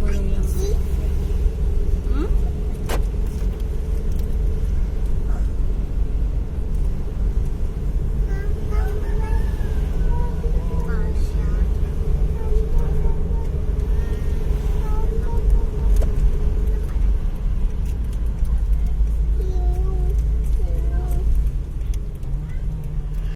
Дякую.